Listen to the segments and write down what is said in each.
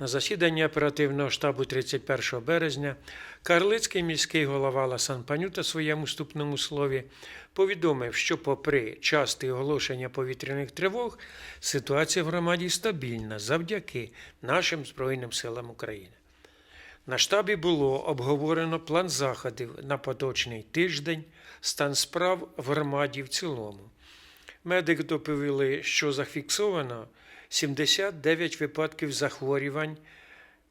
На засіданні оперативного штабу 31 березня Карлицький міський голова Ласан Панюта своєму вступному слові повідомив, що, попри часті оголошення повітряних тривог, ситуація в громаді стабільна завдяки нашим Збройним силам України. На штабі було обговорено план заходів на поточний тиждень, стан справ в громаді в цілому. Медики доповіли, що зафіксовано 79 випадків захворювань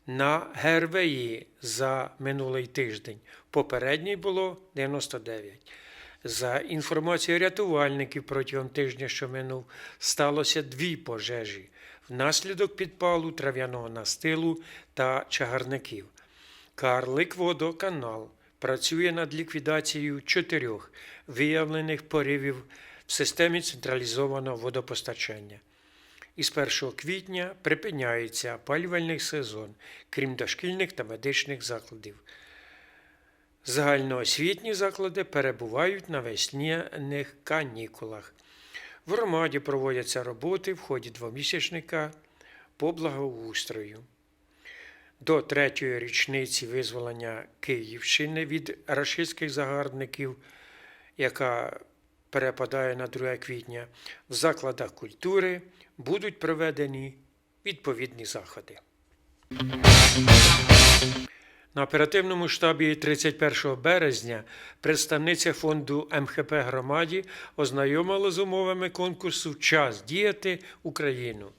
на ГРВІ за минулий тиждень. Попередній було 99. За інформацією рятувальників протягом тижня, що минув, сталося дві пожежі внаслідок підпалу трав'яного настилу та чагарників. Карлик водоканал працює над ліквідацією чотирьох виявлених поривів в системі централізованого водопостачання. Із 1 квітня припиняється опалювальний сезон, крім дошкільних та медичних закладів. Загальноосвітні заклади перебувають на весняних канікулах. В громаді проводяться роботи в ході двомісячника по благоустрою. До третьої річниці визволення Київщини від рашистських загарбників, яка перепадає на 2 квітня, в закладах культури будуть проведені відповідні заходи. На оперативному штабі 31 березня представниця фонду МХП громаді ознайомила з умовами конкурсу Час діяти Україну.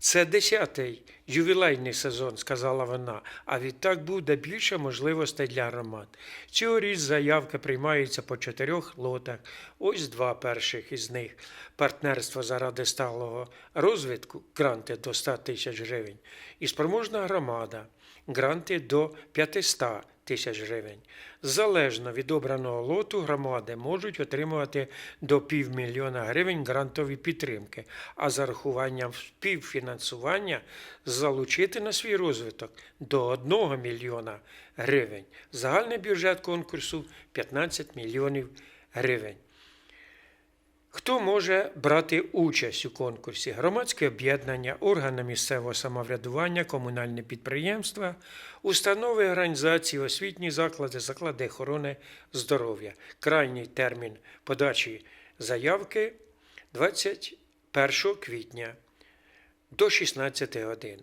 Це десятий ювілейний сезон, сказала вона, а відтак буде більше можливостей для громад. Цьогоріч заявки приймаються по чотирьох лотах. Ось два перших із них. Партнерство заради сталого розвитку гранти до 100 тисяч гривень. І спроможна громада гранти до 500 тисяч гривень. Залежно від обраного лоту громади можуть отримувати до півмільйона гривень грантові підтримки, а за рахуванням співфінансування залучити на свій розвиток до 1 мільйона гривень. Загальний бюджет конкурсу 15 мільйонів гривень. Хто може брати участь у конкурсі? Громадське об'єднання, органи місцевого самоврядування, комунальні підприємства, установи організації, освітні заклади, заклади охорони здоров'я. Крайній термін подачі заявки 21 квітня до 16 годин.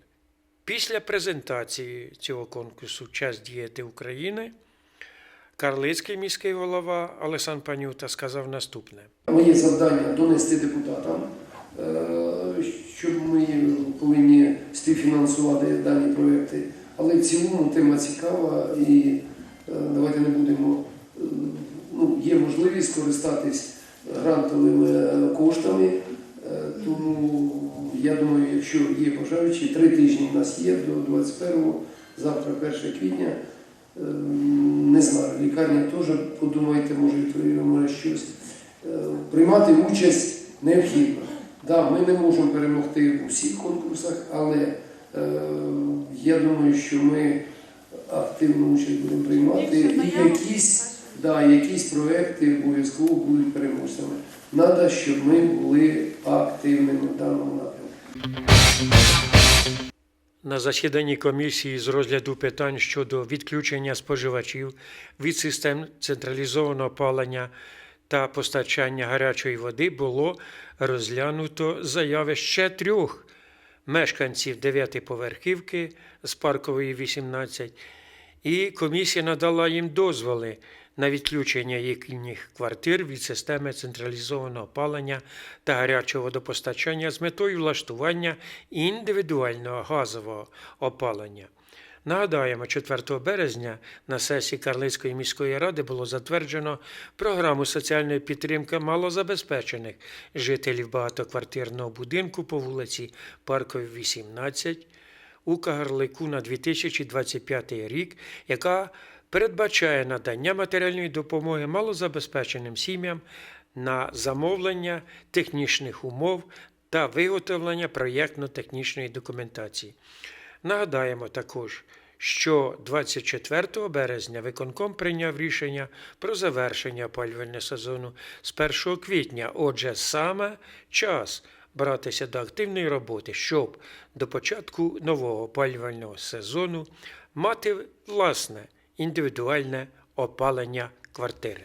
Після презентації цього конкурсу Час діяти України Карлицький міський голова Олександр Панюта сказав наступне. Моє завдання донести депутатам, е, що ми повинні співфінансувати дані проекти. Але в цілому тема цікава і е, давайте не будемо. е, Ну, є можливість скористатись грантовими коштами, тому я думаю, якщо є бажаючі, три тижні в нас є до 21-го, завтра 1 квітня. Е, Не знаю, лікарня теж подумайте, може, може щось. Е, Приймати участь необхідно. Да, ми не можемо перемогти у всіх конкурсах, але е, я думаю, що ми активну участь будемо приймати. І якісь, да, якісь проекти обов'язково будуть переможцями. Треба, щоб ми були активними в даному напрямку. На засіданні комісії з розгляду питань щодо відключення споживачів від систем централізованого опалення та постачання гарячої води було розглянуто заяви ще трьох мешканців дев'ятиповерхівки з паркової 18, і комісія надала їм дозволи на відключення їхніх квартир від системи централізованого опалення та гарячого водопостачання з метою влаштування індивідуального газового опалення. Нагадаємо, 4 березня на сесії Карлицької міської ради було затверджено програму соціальної підтримки малозабезпечених жителів багатоквартирного будинку по вулиці Парковій, 18 у Кагарлику на 2025 рік, яка передбачає надання матеріальної допомоги малозабезпеченим сім'ям на замовлення технічних умов та виготовлення проєктно-технічної документації. Нагадаємо також, що 24 березня виконком прийняв рішення про завершення опалювального сезону з 1 квітня. Отже, саме час братися до активної роботи, щоб до початку нового опалювального сезону мати власне індивідуальне опалення квартири.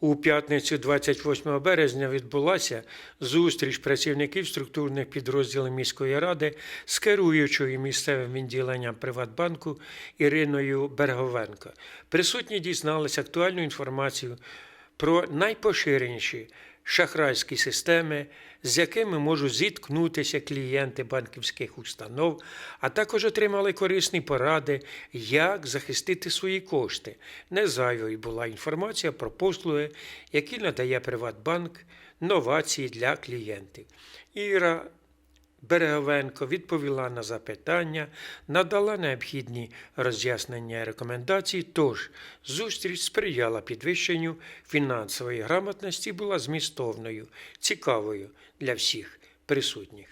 У п'ятницю 28 березня відбулася зустріч працівників структурних підрозділів міської ради з керуючою місцевим відділенням Приватбанку Іриною Берговенко. Присутні дізналися актуальну інформацію про найпоширеніші шахрайські системи, з якими можуть зіткнутися клієнти банківських установ, а також отримали корисні поради, як захистити свої кошти. Незайвою була інформація про послуги, які надає Приватбанк, новації для клієнтів. Іра Береговенко відповіла на запитання, надала необхідні роз'яснення і рекомендації. Тож зустріч сприяла підвищенню фінансової грамотності, і була змістовною, цікавою для всіх присутніх.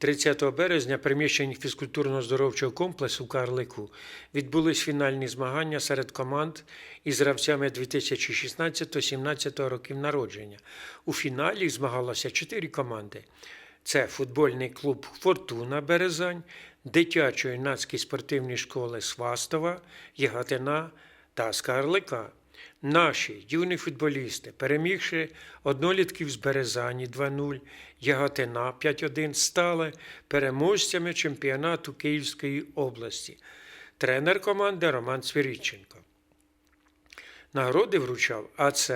30 березня приміщенні фізкультурно-здоровчого комплексу Карлику відбулись фінальні змагання серед команд із гравцями 2016-17 років народження. У фіналі змагалося чотири команди. Це футбольний клуб Фортуна Березань, дитячо-юнацькі спортивні школи Свастова, Ягатина та Скарлика. Наші юні футболісти, перемігши однолітків з Березані 2-0, Ягатина 5-1, стали переможцями чемпіонату Київської області. Тренер команди Роман Свірідченко. Нагороди вручав АЦ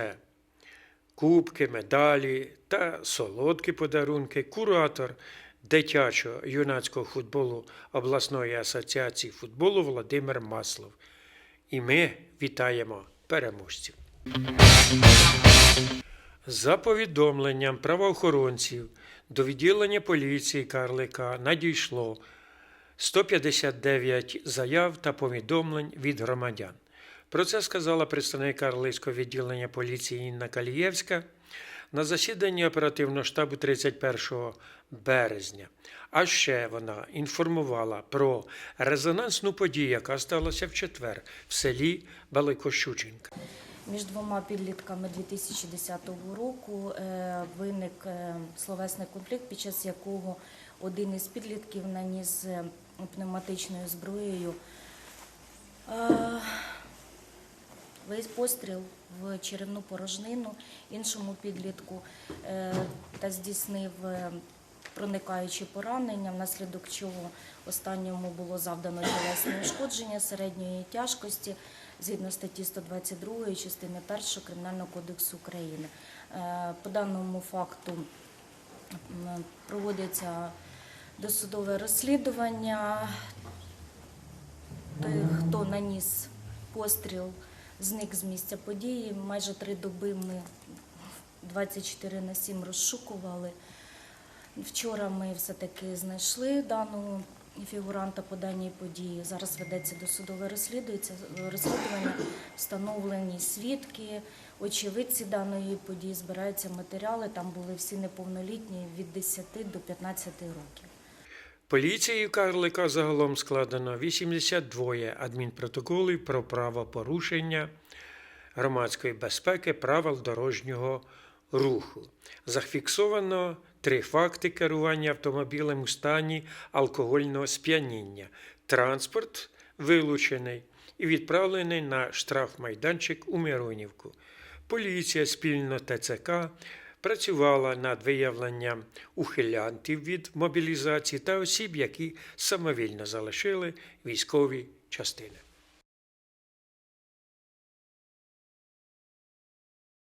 кубки, медалі та солодкі подарунки, куратор дитячого юнацького футболу обласної асоціації футболу Володимир Маслов. І ми вітаємо переможців. За повідомленням правоохоронців до відділення поліції Карлика надійшло 159 заяв та повідомлень від громадян. Про це сказала представник Карлицького відділення поліції Інна Калієвська на засіданні оперативного штабу 31 березня. А ще вона інформувала про резонансну подію, яка сталася в четвер в селі Великощученка. Між двома підлітками 2010 року е, виник е, словесний конфлікт, під час якого один із підлітків наніс е, пневматичною зброєю постріл в черевну порожнину іншому підлітку е, та здійснив е, проникаючі поранення, внаслідок чого останньому було завдано тілесне ушкодження середньої тяжкості згідно статті 122 частини 1 Кримінального кодексу України. Е, По даному факту проводиться досудове розслідування. Хто наніс постріл, зник з місця події. Майже три доби ми 24 на 7 розшукували. Вчора ми все-таки знайшли даного фігуранта по даній події. Зараз ведеться досудове розслідування, встановлені свідки, очевидці даної події, збираються матеріали. Там були всі неповнолітні від 10 до 15 років. Поліцією Карлика загалом складено 82 адмінпротоколів про правопорушення громадської безпеки правил дорожнього руху. Зафіксовано три факти керування автомобілем у стані алкогольного сп'яніння. Транспорт вилучений і відправлений на штрафмайданчик у Миронівку. Поліція спільно ТЦК працювала над виявленням ухилянтів від мобілізації та осіб, які самовільно залишили військові частини.